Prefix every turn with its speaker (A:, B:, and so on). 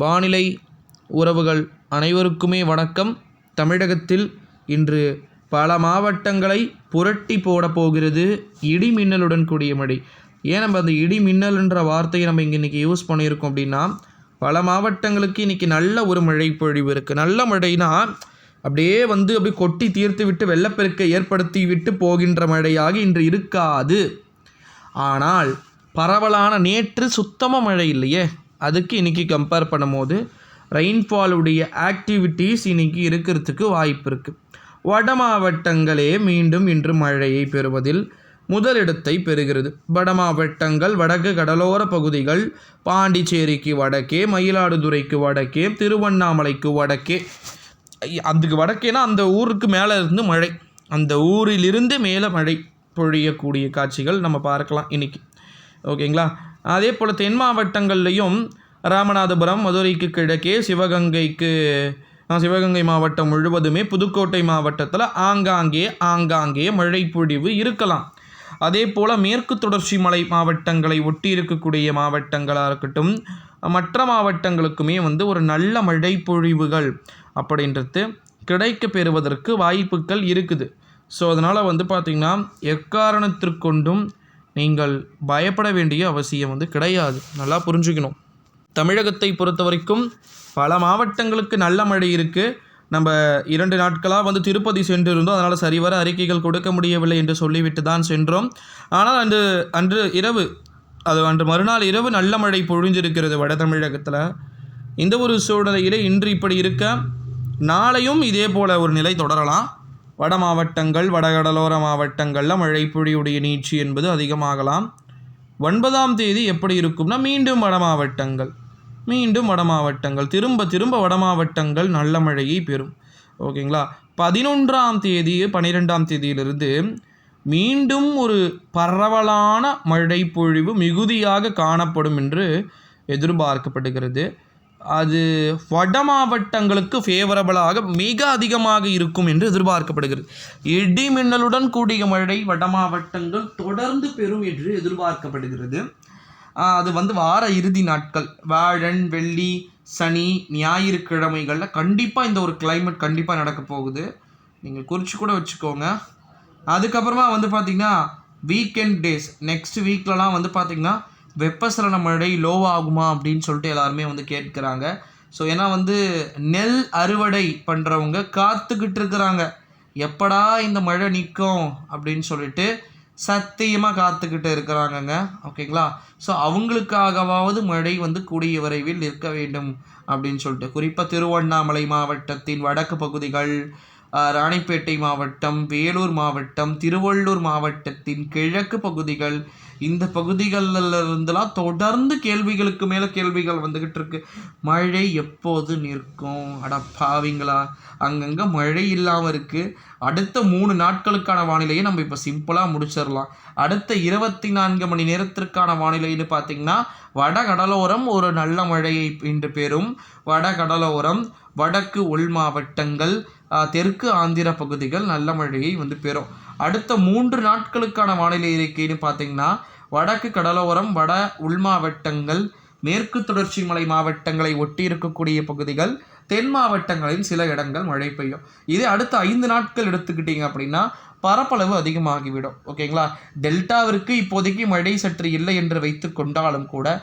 A: வானிலை உறவுகள் அனைவருக்குமே வணக்கம். தமிழகத்தில் இன்று பல மாவட்டங்களை புரட்டி போட போகிறது இடி மின்னலுடன் கூடிய மழை. ஏன் நம்ம அந்த இடி மின்னல்ன்ற வார்த்தையை நம்ம இங்கே இன்றைக்கி யூஸ் பண்ணியிருக்கோம் அப்படின்னா பல மாவட்டங்களுக்கு இன்றைக்கி நல்ல ஒரு மழை பொழிவு இருக்குது நல்ல மழைனா அப்படியே வந்து அப்படியே கொட்டி தீர்த்து விட்டு வெள்ளப்பெருக்கை ஏற்படுத்தி விட்டு போகின்ற மழையாக இன்று இருக்காது. ஆனால் பரவலான நேற்று சுத்தமாக மழை இல்லையே. அதுக்கு இன்றைக்கி கம்பேர் பண்ணும்போது ரெயின்ஃபாலுடைய ஆக்டிவிட்டீஸ் இன்றைக்கி இருக்கிறதுக்கு வாய்ப்பு இருக்குது வட மாவட்டங்களே மீண்டும் இன்று மழையை பெறுவதில் முதலிடத்தை பெறுகிறது. வட மாவட்டங்கள் வடக்கு கடலோர பகுதிகள் பாண்டிச்சேரிக்கு வடக்கே மயிலாடுதுறைக்கு வடக்கே திருவண்ணாமலைக்கு வடக்கே. அதுக்கு வடக்கேனா அந்த ஊருக்கு மேலே இருந்து மழை. அந்த ஊரிலிருந்து மேலே மழை பொழியக்கூடிய காட்சிகள் நம்ம பார்க்கலாம் இன்னைக்கு. ஓகேங்களா? அதே போல் தென் மாவட்டங்கள்லையும் ராமநாதபுரம் மதுரைக்கு கிழக்கே சிவகங்கைக்கு சிவகங்கை மாவட்டம் முழுவதுமே புதுக்கோட்டை மாவட்டத்தில் ஆங்காங்கே ஆங்காங்கே மழை பொழிவு இருக்கலாம். அதே போல் மேற்கு தொடர்ச்சி மலை மாவட்டங்களை ஒட்டி இருக்கக்கூடிய மாவட்டங்களாக இருக்கட்டும் மற்ற மாவட்டங்களுக்குமே வந்து ஒரு நல்ல மழை பொழிவுகள் அப்படின்றது கிடைக்க பெறுவதற்கு வாய்ப்புகள் இருக்குது. ஸோ அதனால் வந்து பார்த்திங்கன்னா எக்காரணத்திற்கொண்டும் நீங்கள் பயப்பட வேண்டிய அவசியம் வந்து கிடையாது. நல்லா புரிஞ்சுக்கணும். தமிழகத்தை பொறுத்த வரைக்கும் பல மாவட்டங்களுக்கு நல்ல மழை இருக்குது நம்ம இரண்டு நாட்களாக வந்து திருப்பதி சென்றிருந்தோம். அதனால் சரிவர அறிக்கைகள் கொடுக்க முடியவில்லை என்று சொல்லிவிட்டு தான் சென்றோம். ஆனால் அன்று அன்று இரவு அது அன்று மறுநாள் இரவு நல்ல மழை பொழிஞ்சிருக்கிறது வட தமிழகத்தில். இந்த ஒரு சூழ்நிலையில் இன்று இப்படி இருக்க நாளையும் இதே போல் ஒரு நிலை தொடரலாம். வட மாவட்டங்கள் வடகடலோர மாவட்டங்களில் மழை பொழியுடைய நீட்சி என்பது அதிகமாகலாம். ஒன்பதாம் தேதி எப்படி இருக்கும்னா மீண்டும் வட மாவட்டங்கள் மீண்டும் வட மாவட்டங்கள் திரும்ப திரும்ப வட மாவட்டங்கள் நல்ல மழையை பெறும். ஓகேங்களா? பதினொன்றாம் தேதி பன்னிரெண்டாம் தேதியிலிருந்து மீண்டும் ஒரு பரவலான மழை பொழிவு மிகுதியாக காணப்படும் என்று எதிர்பார்க்கப்படுகிறது. அது வட மாவட்டங்களுக்கு ஃபேவரபிளாக மிக அதிகமாக இருக்கும் என்று எதிர்பார்க்கப்படுகிறது. இடி மின்னலுடன் கூடிய மழை வட மாவட்டங்கள் தொடர்ந்து பெறும் என்று எதிர்பார்க்கப்படுகிறது. அது வந்து வார இறுதி நாட்கள். வாழன் வெள்ளி சனி ஞாயிற்றுக்கிழமைகளில் கண்டிப்பாக இந்த ஒரு கிளைமேட் கண்டிப்பாக நடக்க போகுது. நீங்கள் குறித்து கூட வச்சுக்கோங்க. அதுக்கப்புறமா வந்து பார்த்திங்கன்னா வீக்கெண்ட் டேஸ் நெக்ஸ்ட் வீக்லலாம் வந்து பார்த்திங்கன்னா வெப்பசலன மழை லோவாகுமா ஆகுமா அப்படின்னு சொல்லிட்டு எல்லாருமே வந்து கேட்குறாங்க. ஸோ ஏன்னா வந்து நெல் அறுவடை பண்ணுறவங்க காத்துக்கிட்டு இருக்கிறாங்க. எப்படா இந்த மழை நிற்கும் அப்படின்னு சொல்லிட்டு சத்தியமாக காத்துக்கிட்டு இருக்கிறாங்கங்க. ஓகேங்களா? ஸோ அவங்களுக்காகவாவது மழை வந்து கூடிய விரைவில் நிற்க வேண்டும் அப்படின்னு சொல்லிட்டு குறிப்பாக திருவண்ணாமலை மாவட்டத்தின் வடக்கு பகுதிகள் ராணிப்பேட்டை மாவட்டம் வேலூர் மாவட்டம் திருவள்ளூர் மாவட்டத்தின் கிழக்கு பகுதிகள். இந்த பகுதிகளிலிருந்துலாம் இருந்தெல்லாம் தொடர்ந்து கேள்விகளுக்கு மேலே கேள்விகள் வந்துக்கிட்டு இருக்கு மழை எப்போது நிற்கும்? அட பாவிங்களா. அங்கங்கே மழை இல்லாமல் இருக்குது அடுத்த மூணு நாட்களுக்கான வானிலையை நம்ம இப்போ சிம்பிளாக முடிச்சிடலாம். அடுத்த இருபத்தி நான்கு மணி நேரத்திற்கான வானிலைன்னு பார்த்தீங்கன்னா வட கடலோரம் ஒரு நல்ல மழையை இன்று பெறும். வட கடலோரம் வடக்கு உள் மாவட்டங்கள் தெற்கு ஆந்திர பகுதிகள் நல்ல மழையை வந்து பெறும். அடுத்த மூன்று நாட்களுக்கான வானிலை அறிக்கைன்னு பார்த்தீங்கன்னா வடக்கு கடலோரம் வட உள் மாவட்டங்கள் மேற்கு தொடர்ச்சி மலை மாவட்டங்களை ஒட்டி இருக்கக்கூடிய பகுதிகள் தென் மாவட்டங்களின் சில இடங்கள் மழை பெய்யும். இதே அடுத்த ஐந்து நாட்கள் எடுத்துக்கிட்டீங்க அப்படின்னா பரப்பளவு அதிகமாகிவிடும். ஓகேங்களா? டெல்டாவிற்கு இப்போதைக்கு மழை சற்று இல்லை என்று வைத்து கொண்டாலும் கூட